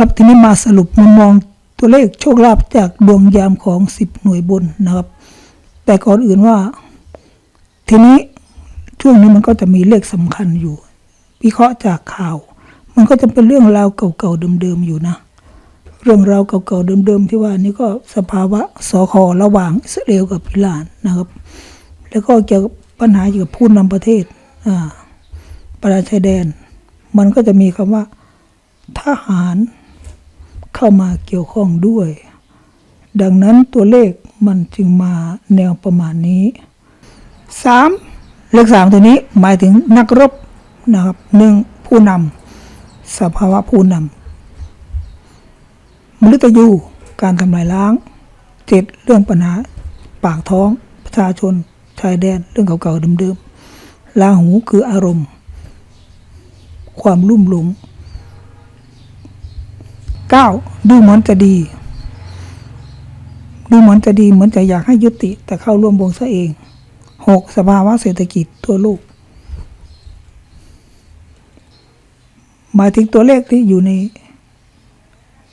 ครับทีนี้มาสรุปมุมมองตัวเลขโชคลาภจากดวงยามของ 10 หน่วยบนนะครับ แต่ก่อนอื่นว่า ทีนี้ช่วงนี้มันก็จะมีเลขสำคัญอยู่ วิเคราะห์จากข่าว มันก็จะเป็นเรื่องราวเก่าๆเดิมๆอยู่นะ เรื่องราวเก่าๆเดิมๆที่ว่านี่ก็สภาวะสอคอระหว่างอิสราเอลกับอิหร่านนะครับ แล้วก็เกี่ยวกับปัญหาเกี่ยวกับผู้นำประเทศอ่าประชาชายแดน มันก็จะมีคำว่าทหาร เข้ามาเกี่ยวข้องด้วย ดังนั้นตัวเลขมันจึงมาแนวประมาณนี้สามเลขสามตัวนี้หมายถึงนักรบนะครับหนึ่งผู้นำสภาวะผู้นำมฤตยูการทำลายล้างเจ็ดเรื่องปัญหาปากท้องประชาชนชายแดนเรื่องเก่าๆเดิมๆลาหูคืออารมณ์ ความลุ่มหลง เก้าดูเหมือนจะดี ดูเหมือนจะดีเหมือนจะอยากให้ยุติ แต่เข้าร่วมวงซะเองหกสภาวะเศรษฐกิจทั่วโลกหมายถึงตัวเลขที่อยู่ใน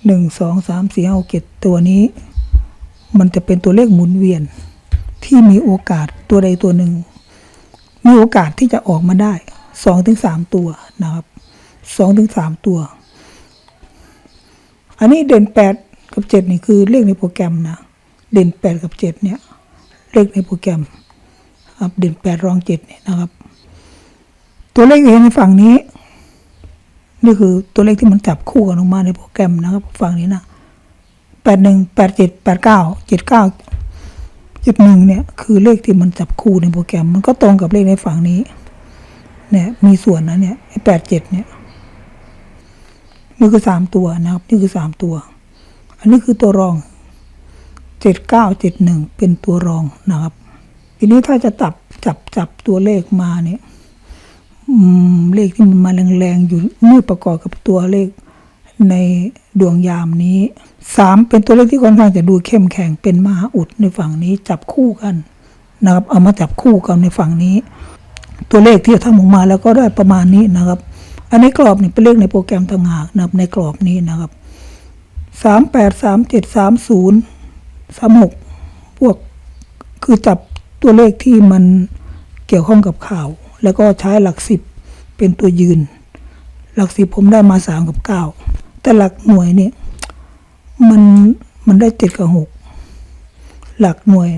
หนึ่งสองสามสี่ห้าหกเจ็ดตัวนี้ มันจะเป็นตัวเลขหมุนเวียน ที่มีโอกาสตัวใดตัวหนึ่ง มีโอกาสที่จะออกมาได้สองถึงสามตัวนะครับสองถึงสามตัว อันนี้เด่นแปดกับเจ็ดนี่คือเลขในโปรแกรมนะ เด่นแปดกับเจ็ดเนี่ย เลขในโปรแกรมครับเด่นแปดรองเจ็ดเนี่ยนะครับ ตัวเลขเองในฝั่งนี้ นี่คือตัวเลขที่มันจับคู่กันออกมาในโปรแกรมนะครับ ฝั่งนี้นะแปดหนึ่งแปดเจ็ดแปดเก้าเจ็ดเก้าเจ็ดหนึ่งเนี่ยคือเลขที่มันจับคู่ในโปรแกรม มันก็ตรงกับเลขในฝั่งนี้ เนี่ยมีส่วนนะเนี่ยแปดเจ็ดเนี่ย นี่คือสามตัวนะครับ นี่คือสามตัว อันนี้คือตัวรองเจ็ดเก้าเจ็ดหนึ่งเป็นตัวรองนะครับ ทีนี้ถ้าจะจับจับจับตัวเลขมาเนี่ยอืมเลขที่มันมาแรงๆอยู่นี่ประกอบกับตัวเลขในดวงยามนี้สามเป็นตัวเลขที่ค่อนข้างจะดูเข้มแข็งเป็นมหาอุดในฝั่งนี้จับคู่กันนะครับ เอามาจับคู่กันในฝั่งนี้ ตัวเลขที่ทำออกมาแล้วก็ได้ประมาณนี้นะครับ อันนี้กรอบนี่เป็นเลขในโปรแกรมต่างหากนะครับในกรอบนี้นะครับสามแปดสามเจ็ดสามศูนย์สามหกพวกคือจับตัวเลขที่มันเกี่ยวข้องกับข่าว แล้วก็ใช้หลักสิบเป็นตัวยืน หลักสิบผมได้มาสามกับเก้าแต่หลักหน่วยเนี่ยมันมันได้เจ็ดกับหกหลักหน่วย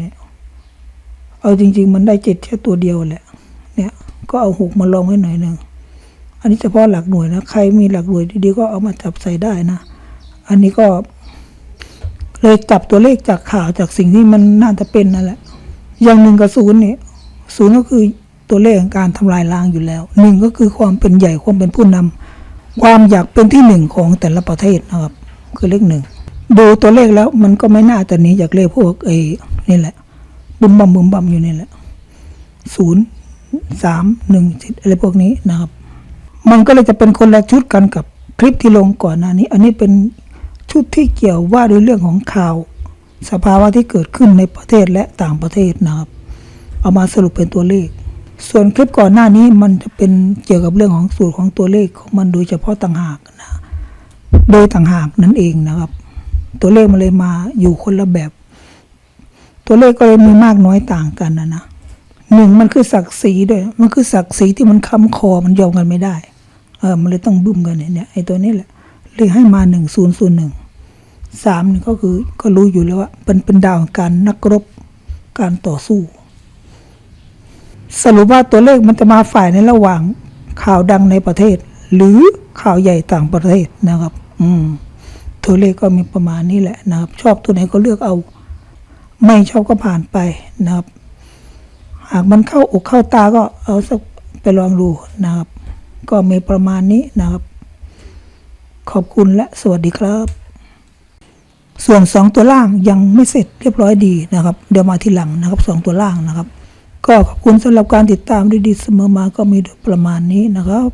เอาจริง ๆ มันได้เจ็ดแค่ตัวเดียวแหละ เนี่ย ก็เอาหกมาลองไว้หน่อยหนึ่ง อันนี้เฉพาะหลักหน่วยนะ ใครมีหลักหน่วยดีๆก็เอามาจับใส่ได้นะ อันนี้ก็ เลยจับตัวเลขจากข่าวจากสิ่งที่มันน่าจะเป็นนั่นแหละ อย่างหนึ่งกับศูนย์เนี่ยศูนย์ก็คือตัวเลขของการทำลายล้างอยู่แล้วหนึ่งก็คือความเป็นใหญ่ความเป็นผู้นำความอยากเป็นที่หนึ่งของแต่ละประเทศนะครับ คือเลขหนึ่งดูตัวเลขแล้วมันก็ไม่น่าจะหนีจากเลขพวกเอ้นี่แหละบุมบัมบุมบัมอยู่นี่แหละศูนย์สามหนึ่งเจ็ดอะไรพวกนี้นะครับ มันก็เลยจะเป็นคนละชุดกันกับคลิปที่ลงก่อนหน้านี้ อันนี้เป็นชุดที่เกี่ยวว่าด้วยเรื่องของข่าว สภาวะที่เกิดขึ้นในประเทศและต่างประเทศนะครับ เอามาสรุปเป็นตัวเลข ส่วนคลิปก่อนหน้านี้มันจะเป็นเกี่ยวกับเรื่องของสูตรของตัวเลขของมันโดยเฉพาะต่างหากนะ โดยต่างหากนั่นเองนะครับ ตัวเลขมันเลยมาอยู่คนละแบบ ตัวเลขก็เลยมีมากน้อยต่างกันนะนะ หนึ่งมันคือศักดิ์ศรีด้วย มันคือศักดิ์ศรีที่มันค้ำคอมันยอมกันไม่ได้ เออ มันเลยต้องบึ้มกันเนี่ยเนี่ยไอ้ตัวนี้แหละเลยให้มาหนึ่งศูนย์ศูนย์หนึ่งสามนี่ก็คือก็รู้อยู่แล้วว่าเป็นเป็นดาวของการนักรบการต่อสู้ สรุปว่าตัวเลขมันจะมาฝ่ายในระหว่างข่าวดังในประเทศ หรือข่าวใหญ่ต่างประเทศนะครับ อืมตัวเลขก็มีประมาณนี้แหละนะครับ ชอบตัวไหนก็เลือกเอา ไม่ชอบก็ผ่านไปนะครับ หากมันเข้าอกเข้าตาก็เอาสักไปลองดูนะครับ ก็มีประมาณนี้นะครับ ขอบคุณและสวัสดีครับ ส่วนสองตัวล่างยังไม่เสร็จเรียบร้อยดีนะครับ เดี๋ยวมาทีหลังนะครับสองตัวล่างนะครับ ก็ขอบคุณสำหรับการติดตามดีๆเสมอมาก็มีประมาณนี้นะครับ